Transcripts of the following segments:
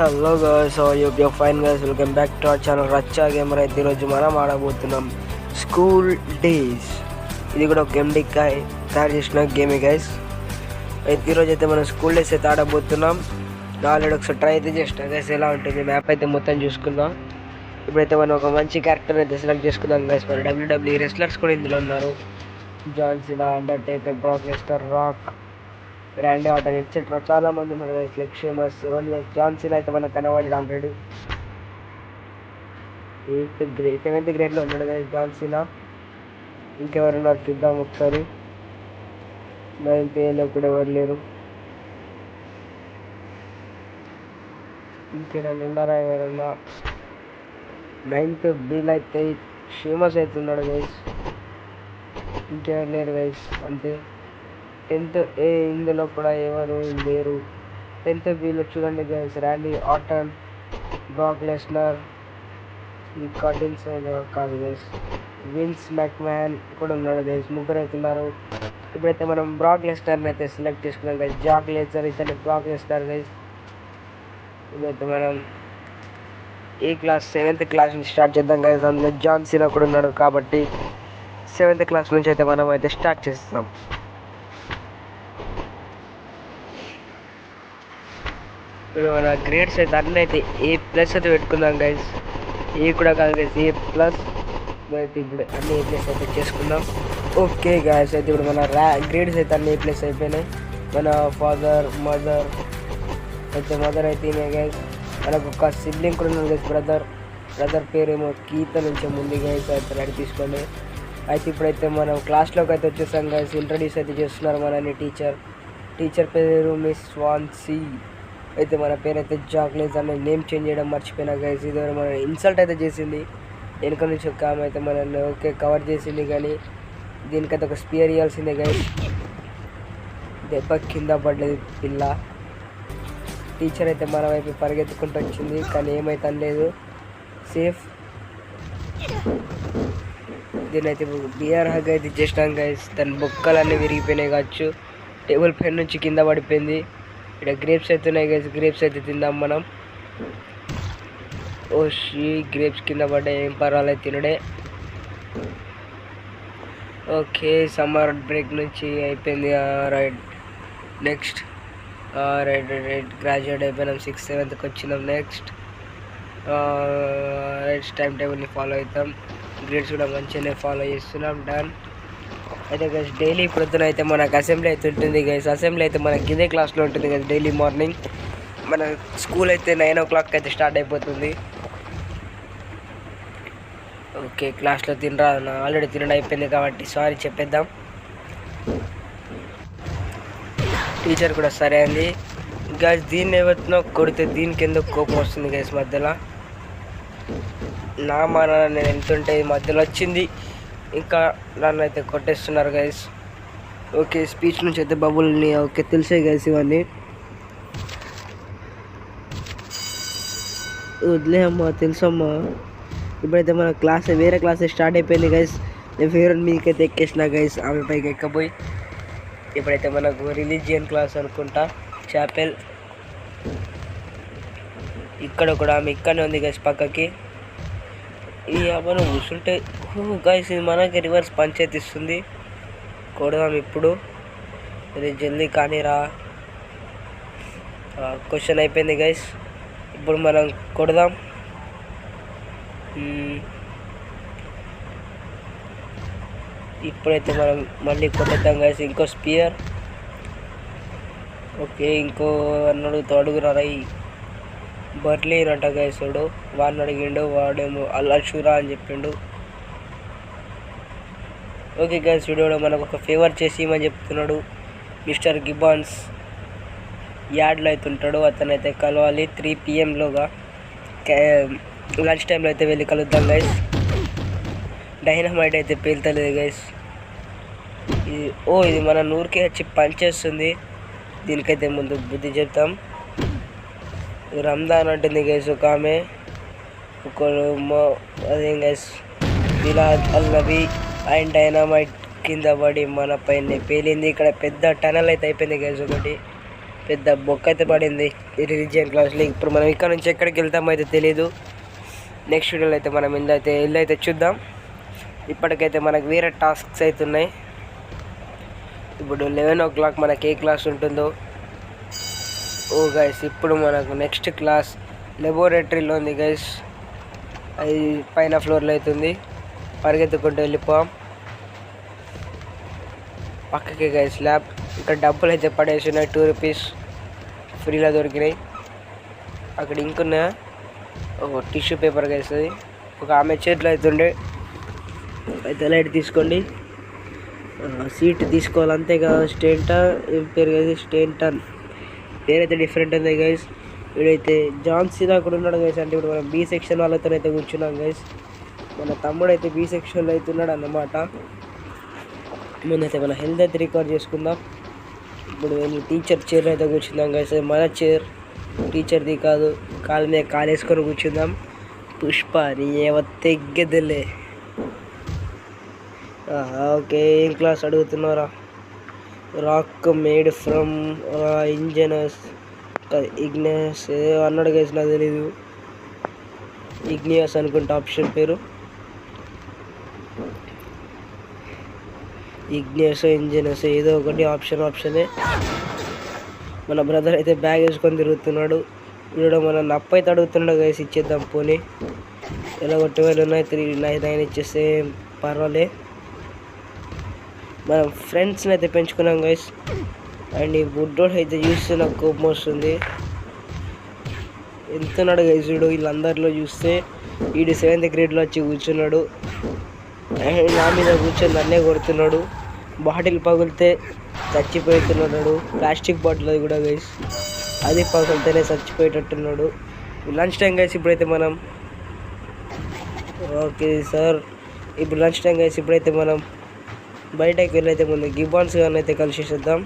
Hello guys you fine guys welcome back to our channel Raccha gamer అయితే ఈరోజు మనం ఆడబోతున్నాం school days ఇది కూడా ఒక ఎండి తయారు చేసిన గేమే గైస్ అయితే ఈరోజు అయితే మనం స్కూల్ డేస్ అయితే ఆడబోతున్నాం. నాలుగు ఒకసారి ట్రై అయితే చేసిన గైస్ ఎలా ఉంటుంది మ్యాప్ అయితే మొత్తం చూసుకుందాం. ఇప్పుడైతే మనం ఒక మంచి క్యారెక్టర్ అయితే సెలెక్ట్ చేసుకుందాం గైస్ మరి డబ్ల్యూడబ్ల్యూ రెస్లర్స్ కూడా ఇందులో ఉన్నారు. John Cena Undertaker Brock Rock Randy Orton etcetera చాలా మంది ఉన్నారు guys. లైక్ షేమస్ ఓన్లీ అయితే మనకు కనబడి ఆల్రెడీ ఎయిత్ గ్రేడ్ సెవెంత్ గ్రేడ్లో ఉన్నాడు కదా జాన్సీనా ఇంకెవరున్నారు చూద్దాం ఒకసారి. నైన్త్ ఏలో కూడా ఎవరు లేరు. ఇంకేమైనా ఉన్నారా ఎవరన్నా? నైన్త్ బిల్ అయితే ఫేమస్ అయితే ఉన్నాడు గైస్ ఇంకెవరు లేరు గైస్ అంతే. టెన్త్ ఏ ఇందులో కూడా ఎవరు లేరు. టెన్త్ బిలో చూడండి guys Randy Orton Brock Lesnar ఈ కటిన్స్ కాదు గైస్ విన్స్ మ్యాక్మ్యాన్ కూడా ఉన్నాడు గైస్ ముగ్గురు అయితే ఉన్నారు. ఇప్పుడైతే మనం బ్రాక్ లెస్టర్ని అయితే సెలెక్ట్ చేసుకున్నాం గైస్ జాక్ లెస్నర్ ఇతను బ్రాక్ లెస్నర్ గైస్ ఇదైతే మనం ఏ క్లాస్ సెవెంత్ క్లాస్ నుంచి స్టార్ట్ చేద్దాం గైస్ అందులో జాన్ సీనా కూడా ఉన్నాడు కాబట్టి సెవెంత్ క్లాస్ నుంచి అయితే మనం అయితే స్టార్ట్ చేస్తాం. ఇప్పుడు మన గ్రేడ్స్ అయితే అన్నీ అయితే ఏ ప్లస్ అయితే పెట్టుకుందాం గైస్ ఏ కూడా కాదు గైస్ ఏ ప్లస్ అయితే ఇప్పుడు అన్ని ఏ ప్లస్ అయితే చేసుకుందాం ఓకే గాయస్ అయితే ఇప్పుడు మన ర్యా గ్రేడ్స్ అయితే అన్ని ఏ ప్లస్ అయిపోయినాయి. మన ఫాదర్ మదర్ అయితే మదర్ అయితే ఉన్నాయి గైస్ మనకు ఒక సిబ్లింగ్ కూడా ఉన్నాడు గైస్ బ్రదర్ బ్రదర్ పేరేమో కీత నుంచి ముందు గైస్ అయితే రెడీ తీసుకోండి అయితే ఇప్పుడైతే మనం క్లాస్లోకి అయితే వచ్చేసాం గైస్ ఇంట్రడ్యూస్ అయితే చేస్తున్నారు మనని టీచర్ టీచర్ పేరు మిస్ స్వాన్సీ అయితే మన పేరైతే అయితే చాక్లెట్స్ నేమ్ చేంజ్ చేయడం మర్చిపోయినా గైస్ ఇది మన ఇన్సల్ట్ అయితే చేసింది. వెనుక నుంచి ఒక ఆమె అయితే మనల్ని ఓకే కవర్ చేసింది కానీ దీనికైతే ఒక స్పియర్ ఇవ్వాల్సిందే గైస్ దెబ్బ కింద పడ్డది పిల్ల. టీచర్ అయితే మన వైపు పరిగెత్తుకుంటూ వచ్చింది కానీ ఏమైతే లేదు సేఫ్ దీనైతే బిఆర్ హగ్ అయితే చేసినాం గైస్ దాని బొక్కలన్నీ విరిగిపోయినాయి కావచ్చు. టేబుల్ పైన నుంచి కింద పడిపోయింది. ఇక్కడ గ్రేప్స్ అయితే ఉన్నాయి గైస్ గ్రేప్స్ అయితే తిందాం మనం. ఓ షీ గ్రేప్స్ కింద పడ్డాయి. ఏం పర్వాలేదు తినడే. ఓకే సమ్మర్ బ్రేక్ నుంచి అయిపోయింది. Right next right right graduate అయిపోయినాం. సిక్స్త్ సెవెంత్కి వచ్చినాం. నెక్స్ట్ రైట్ టైం టేబుల్ని ఫాలో అవుతాం. గ్రేడ్స్ కూడా మంచిగానే ఫాలో చేస్తున్నాం. డన్ అయితే గైస్ డైలీ ప్రొద్దున అయితే మనకు అసెంబ్లీ అయితే ఉంటుంది గైస్ అసెంబ్లీ అయితే మనకి ఇదే క్లాస్లో ఉంటుంది గైస్ డైలీ మార్నింగ్ మన స్కూల్ అయితే నైన్ ఓ క్లాక్ అయితే స్టార్ట్ అయిపోతుంది. ఓకే క్లాస్లో తినరా ఆల్రెడీ తినడం అయిపోయింది కాబట్టి సారీ చెప్పేద్దాం. టీచర్ కూడా సరే అండి గైస్ దీన్ని ఎవరినో కొడితే దీనికి ఎందుకు కోపం వస్తుంది గైస్ మధ్యలో? నా మా నాన్న నేను వెళ్తుంటే ఈ మధ్యలో వచ్చింది. ఇంకా నన్ను అయితే కొట్టేస్తున్నారు గైస్ ఓకే స్పీచ్ నుంచి అయితే బబుల్ని ఓకే తెలిసాయి గైస్ ఇవన్నీ. వదిలే అమ్మా తెలుసమ్మా. ఇప్పుడైతే మన క్లాస్ వేరే క్లాస్ స్టార్ట్ అయిపోయింది గైస్ నేను ఫేవరెట్ మీకైతే ఎక్కేసిన గైస్ ఆమె పైకి ఎక్కపోయి. ఇప్పుడైతే మనకు రిలీజియన్ క్లాస్ అనుకుంటా. చాపెల్ ఇక్కడ కూడా ఆమె ఇక్కడనే ఉంది గైస్ పక్కకి. ఈ మనం కూర్చుంటే గైస్ ఇది మనకి రివర్స్ పంచాయతీ ఇస్తుంది. కొడదాం ఇప్పుడు. ఇది జల్దీ కానీరా. క్వశ్చన్ అయిపోయింది గైస్ ఇప్పుడు మనం కొడదాం. ఇప్పుడైతే మనం మళ్ళీ కొట్టేద్దాం గైస్ ఇంకో స్పియర్ ఓకే ఇంకో అన్న అడుగురా ఈ బర్లీనంట వాడిని అడిగిండు వాడేమో అల్లాషురా అని చెప్పిండు. ఓకే గైస్ వీడియోలో మనకు ఒక ఫేవర్ చేసి ఇవ్వమని చెప్తున్నాడు. మిస్టర్ గిబాన్స్ యాడ్లో అయితే ఉంటాడు. అతను అయితే కలవాలి త్రీ పిఎంలోగా లంచ్ టైంలో అయితే వెళ్ళి కలుద్దాం గైస్. డైనమైట్ అయితే పేలుతలేదు గైస్. ఇది ఓ ఇది మన నూరికి వచ్చి పనిచేస్తుంది దీనికైతే ముందు బుద్ధి చెప్తాం. రంజాన్ ఉంటుంది గైస్ ఒక ఆమె ఒకరు అదే అదేం గైస్ బిలాద్ అల్ నబీ అండ్ డైనమైట్ కింద పడి మన పైన పేలింది. ఇక్కడ పెద్ద టనల్ అయితే అయిపోయింది గైస్ ఒకటి. పెద్ద బొక్క అయితే పడింది. ఈ రిలీజియన్ క్లాస్లో ఇప్పుడు మనం ఇక్కడ నుంచి ఎక్కడికి వెళ్తామో అయితే తెలియదు నెక్స్ట్ వీడియోలో అయితే మనం అయితే ఇల్లు అయితే చూద్దాం. ఇప్పటికైతే మనకు వేరే టాస్క్స్ అయితే ఉన్నాయి. ఇప్పుడు లెవెన్ ఓ క్లాక్ మనకి ఏ క్లాస్ ఉంటుందో ఓ గైస్ ఇప్పుడు మనకు నెక్స్ట్ క్లాస్ లెబొరేటరీలో ఉంది గైస్ అది పైన ఫ్లోర్లో అవుతుంది. పరిగెత్తుకుంటూ వెళ్ళిపోం పక్కకి గైస్ ల్యాబ్ ఇక్కడ డబ్బులు అయితే పడేసి ఉన్నాయి టూ రూపీస్ ఫ్రీలో దొరికినాయి. అక్కడ ఇంకున్న ఒక టిష్యూ పేపర్ గైస్ అది. ఒక ఆమె చేతిలో అయితే ఉండే. అయితే లైట్ తీసుకోండి. సీట్ తీసుకోవాలి అంతే కదా స్టేంటా ఏం పేరు కదా స్టేంటన్ పేరైతే డిఫరెంట్ ఉంది గైస్ వీడైతే జాన్ సీనా కూడా ఉన్నాడు గైస్ అంటే ఇప్పుడు మనం బీ సెక్షన్ వాళ్ళతో అయితే కూర్చున్నాం గైస్ మన తమ్ముడు అయితే బీ సెక్షన్లో అయితే ఉన్నాడు అన్నమాట. ముందైతే మన హెల్త్ అయితే రికార్డ్ చేసుకుందాం. ఇప్పుడు మేము టీచర్ చైర్ అయితే కూర్చుందాం గైస్ మన చైర్ టీచర్ది కాదు కాలు మీద కాలు వేసుకొని కూర్చుందాం. పుష్ప నీ ఏవ తెగ్గదిలే ఓకే ఏం క్లాస్ అడుగుతున్నారా rock made from igneous igneous ఏదో అన్నాడు గైస్ నాకు తెలీదు. ఇగ్నియస్ అనుకుంటా ఆప్షన్ పేరు. ఇగ్నియస్ ఇంజనస్ ఏదో ఒకటి ఆప్షన్ ఆప్షనే. మన బ్రదర్ అయితే బ్యాగ్ వేసుకొని తిరుగుతున్నాడు. వీడు మన నప్ప అయితే అడుగుతున్నాడు గైస్ ఇచ్చేద్దాం పోనీ. ఎలా ట్వెల్వ్ ఉన్నాయి? త్రీ నైన్ నైన్ ఇచ్చేస్తే పర్వాలే. మనం ఫ్రెండ్స్ని అయితే పెంచుకున్నాం గైస్ అండ్ ఈ బుడ్డోడు అయితే చూస్తే నాకు కోపం వస్తుంది. ఎంతున్నాడు గైస్ వీడు వీళ్ళందరిలో చూస్తే వీడు సెవెంత్ గ్రేడ్లో వచ్చి కూర్చున్నాడు. అండ్ నా మీద కూర్చొని నన్నే కొడుతున్నాడు. బాటిల్ పగిలితే చచ్చిపోతున్నాడు. ప్లాస్టిక్ బాటిల్ అది కూడా గైస్ అది పగిలితేనే చచ్చిపోయేటట్టున్నాడు. లంచ్ టైం గైస్ ఇప్పుడైతే మనం ఓకే సార్ ఇప్పుడు లంచ్ టైం గైస్ ఇప్పుడైతే మనం బయటకి వెళ్ళైతే ముందు గిబాన్స్ గారిని అయితే కలిసేద్దాం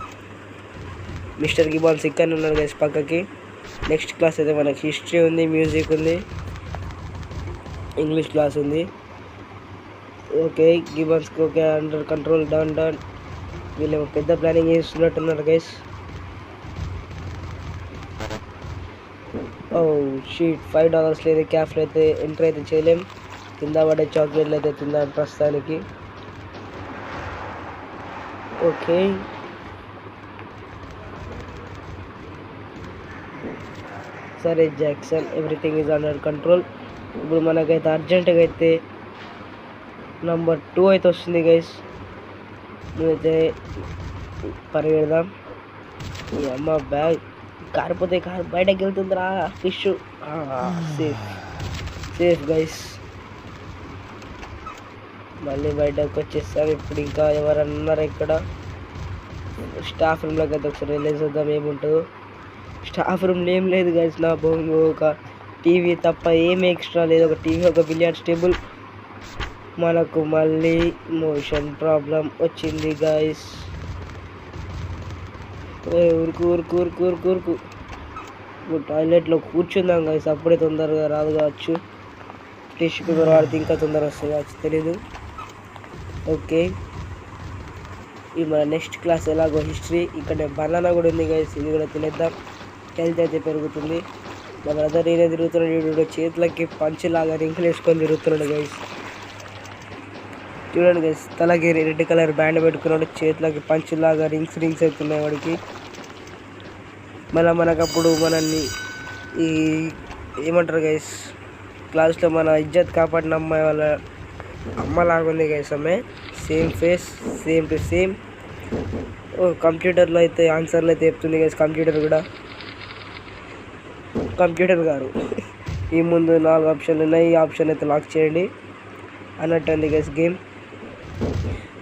మిస్టర్ గిబాన్స్ ఇక్కడ ఉన్నాడు గైస్ పక్కకి. నెక్స్ట్ క్లాస్ అయితే మనకి హిస్టరీ ఉంది మ్యూజిక్ ఉంది ఇంగ్లీష్ క్లాస్ ఉంది. Okay గిబాన్స్కి okay under control done done వీళ్ళు పెద్ద ప్లానింగ్ చేస్తున్నట్టున్నారు guys oh shit five dollars లేదు క్యాఫ్లో అయితే ఎంటర్ అయితే చేయలేం. కింద పడే చాక్లెట్లు అయితే తిందాం ప్రస్తుతానికి. ఓకే సరే Jackson everything is under control ఇప్పుడు మనకైతే అర్జెంటుగా అయితే నంబర్ టూ అయితే వస్తుంది గైస్ నువ్వైతే పరిగెడదాం. ఈ అమ్మ బ్యాగ్ కారిపోతే కారు బయటకు వెళ్తుందిరా ఫిష్ సేఫ్ సేఫ్ గైస్ మళ్ళీ బయటకు వచ్చేస్తాం ఇప్పుడు ఇంకా ఎవరన్నా ఇక్కడ స్టాఫ్ రూమ్లోకి అయితే ఒకసారి వెళ్ళేసి వద్దాం ఏముంటుందో. స్టాఫ్ రూమ్లో ఏం లేదు గైస్ నా బొంగు ఒక టీవీ తప్ప ఏం ఎక్స్ట్రా లేదు. ఒక టీవీ ఒక బిలియర్డ్స్ టేబుల్ మనకు మళ్ళీ మోషన్ ప్రాబ్లం వచ్చింది గైస్ ఊరుకు ఊరుకు ఊరుకు ఊరుకు ఊరుకు. ఇప్పుడు టాయిలెట్లో కూర్చుందాం గైస్ అప్పుడే తొందరగా రాదు కావచ్చు. టిష్యూ పేపర్ వాడితే ఇంకా తొందరగా వస్తుంది కావచ్చు తెలీదు. ఓకే ఇవి మన నెక్స్ట్ క్లాస్ ఎలాగో హిస్టరీ ఇక్కడ బనానా కూడా ఉంది గైస్ ఇది కూడా తినేద్దాం. హెల్త్ అయితే పెరుగుతుంది. మా బ్రదర్ నేనే తిరుగుతున్నాడు వీడు చేతులకి పంచులాగా రింకులు వేసుకొని తిరుగుతున్నాడు గైస్ చూడండి గైస్ తలకి రెడ్ కలర్ బ్యాండ్ పెట్టుకున్నాడు. చేతులకి పంచులాగా రింగ్స్ రింగ్స్ అవుతున్నాయి వాడికి. మళ్ళీ మనకప్పుడు మనల్ని ఈ ఏమంటారు గైస్ క్లాస్లో మన ఇజ్జత్ కాపాడిన అమ్మాయి వాళ్ళ అమ్మ. లాగుంది same face same to same ఓ కంప్యూటర్లో అయితే ఆన్సర్లు అయితే చెప్తుంది గైస్ కంప్యూటర్ కూడా. కంప్యూటర్ గారు. ఈ ముందు నాలుగు ఆప్షన్లు ఉన్నాయి. ఈ ఆప్షన్ అయితే లాక్ చేయండి. అన్నట్టు ఉంది guys game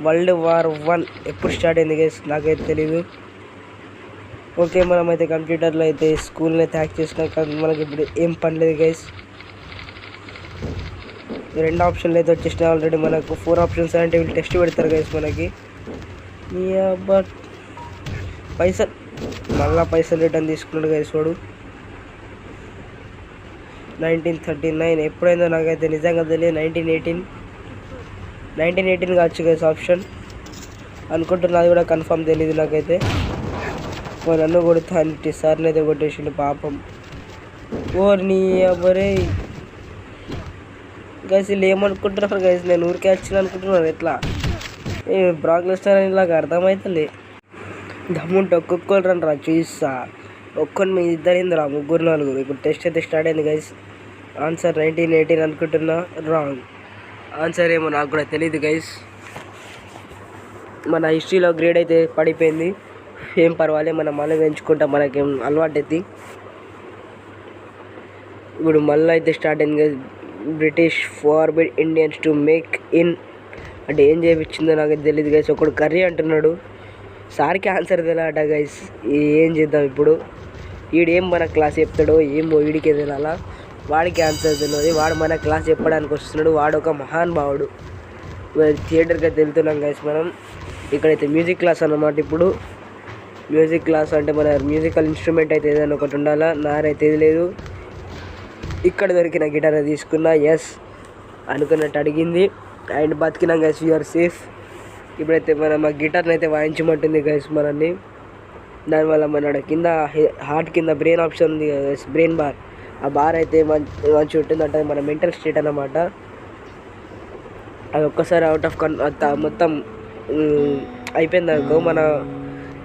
world war one ఎప్పుడు స్టార్ట్ అయింది గైస్ నాకైతే తెలీదు. ఓకే మనమైతే కంప్యూటర్లో అయితే స్కూల్ని అయితే హ్యాక్ చేసినాక కానీ మనకి ఇప్పుడు ఏం పని లేదు గైస్ రెండు ఆప్షన్లు అయితే వచ్చేసినాయి ఆల్రెడీ మనకు. ఫోర్ ఆప్షన్స్ అంటే వీళ్ళు టెస్ట్ పెడతారు గైస్ మనకి. బట్ పైసలు మళ్ళా పైసలు రిటర్న్ తీసుకున్నాడు గైస్ వాడు. నైన్టీన్ థర్టీ నైన్ ఎప్పుడైందో నాకైతే నిజంగా తెలియదు. నైన్టీన్ ఎయిటీన్ నైన్టీన్ ఎయిటీన్ కావచ్చు గైస్ ఆప్షన్ అనుకుంటున్నది కూడా కన్ఫర్మ్ తెలియదు నాకైతే. నన్ను కొడుతా అంటే సార్ని అయితే కొట్టేసిండు పాపం. ఓ నీ అబ్బరే. గైస్ వీళ్ళు ఏమనుకుంటున్నారు గైస్ నేను ఊరికే వచ్చిన అనుకుంటున్నారు ఎట్లా? ఏ బ్రాక్ లెస్టర్ అని ఇలాగ అర్థమవుతుంది దమ్ముంటే ఒక్కొక్కరు రండి రా చూస్తా. ఒక్కరిని మీ ఇద్దరు రా ముగ్గురు నలుగురు. ఇప్పుడు టెస్ట్ అయితే స్టార్ట్ అయింది గైస్ ఆన్సర్ నైన్టీన్ ఎయిటీన్ అనుకుంటున్నా. రాంగ్ ఆన్సర్ ఏమో నాకు కూడా తెలియదు గైస్ మన హిస్టరీలో గ్రేడ్ అయితే పడిపోయింది. ఏం పర్వాలేదు మనం మళ్ళీ పెంచుకుంటాం మనకేం అలవాటు అయితే ఇప్పుడు మళ్ళీ అయితే స్టార్ట్ అయింది guys British forbid Indians to make in అంటే ఏం చేయించిందో నాకు తెలియదు గైస్ ఒకడు కర్రీ అంటున్నాడు. సార్కి ఆన్సర్ తెలియట గైస్ ఏం చేద్దాం ఇప్పుడు? వీడేం మన క్లాస్ చెప్తాడో ఏమో వీడికే తెలియాలా వాడికి ఆన్సర్ తెలియదు వాడు మన క్లాస్ చెప్పడానికి వస్తున్నాడు. వాడు ఒక మహాన్ భావుడు థియేటర్కి అయితే వెళ్తున్నాం గైస్ మనం. ఇక్కడైతే మ్యూజిక్ క్లాస్ అన్నమాట ఇప్పుడు. మ్యూజిక్ క్లాస్ అంటే మన మ్యూజికల్ ఇన్స్ట్రుమెంట్ అయితే ఏదైనా ఒకటి ఉండాలా? నారైతే ఇది లేదు. ఇక్కడ దొరికిన గిటార్ తీసుకున్నా ఎస్ అనుకున్నట్టు అడిగింది. అండ్ బతికినాం గైస్ యూఆర్ సేఫ్ ఇప్పుడైతే మన మా గిటార్ని అయితే వాయించమంటుంది గైస్ మనల్ని. దానివల్ల మన కింద హార్ట్ కింద బ్రెయిన్ ఆప్షన్ ఉంది గైస్ బ్రెయిన్ బార్ ఆ బార్ అయితే మంచి మంచి ఉంటుందంటే మన మెంటల్ స్టేట్ అనమాట అది ఒక్కసారి అవుట్ ఆఫ్ కన్ మొత్తం అయిపోయింది అనుకో మన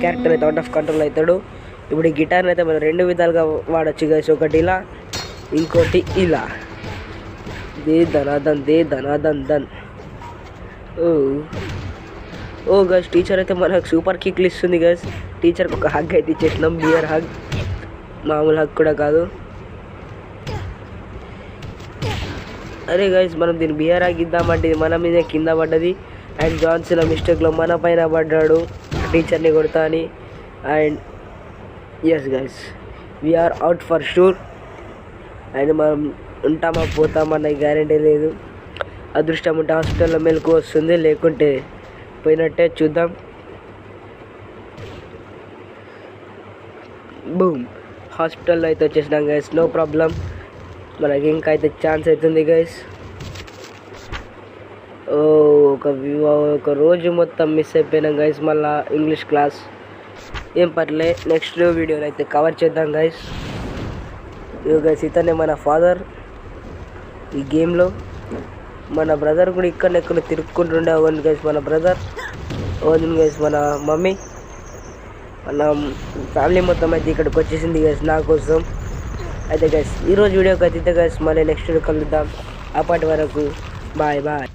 క్యారెక్టర్ అయితే అవుట్ ఆఫ్ కంట్రోల్ అవుతాడు. ఇప్పుడు ఈ గిటార్ని అయితే మనం రెండు విధాలుగా వాడచ్చు గైస్ ఒకటి ఇలా ఇంకోటి ఇలా. దే ధనాదన్ దే ధనాదన్ దన్ ఓ. ఓ గస్ టీచర్ అయితే మనకు సూపర్ కిక్లు ఇస్తుంది గస్ టీచర్కి ఒక హగ్ అయితే ఇచ్చేసినాం బియర్ హగ్ మామూలు హగ్ కూడా కాదు. అరే గైస్ మనం దీన్ని బియర్ హగ్ ఇద్దామంటే ఇది మన మీద కింద పడ్డది. అండ్ జాన్సన్ మిస్టేక్లో మన పైన పడ్డాడు. టీచర్ని కొడతా అని and yes guys we are out for sure and మనం ఉంటామా పోతామన్న గ్యారంటీ లేదు. అదృష్టం ఉంటే హాస్పిటల్లో మెలకు వస్తుంది లేకుంటే పోయినట్టే చూద్దాం. బూమ్ హాస్పిటల్లో అయితే వచ్చేసినాం గైస్ నో ప్రాబ్లం మనకి ఇంకా అయితే ఛాన్స్ అవుతుంది గైస్ ఓ ఒక ఒక రోజు మొత్తం మిస్ అయిపోయినాం గైస్ మళ్ళీ ఇంగ్లీష్ క్లాస్ ఏం పర్లే నెక్స్ట్ వీడియోలో అయితే కవర్ చేద్దాం గైస్ గైస్ ఇతనే మన ఫాదర్ ఈ గేమ్లో మన బ్రదర్ కూడా ఇక్కడ ఎక్కడ తిరుక్కుంటుండే అవును గైస్ మన బ్రదర్ ఓన్ గైస్ మన మమ్మీ. మన ఫ్యామిలీ మొత్తం అయితే ఇక్కడికి వచ్చేసింది గైస్ నా కోసం. అయితే గైస్ ఈరోజు వీడియోకి అయితే గైస్ మళ్ళీ నెక్స్ట్ వీడియో కలుద్దాం. అప్పటి వరకు బాయ్ బాయ్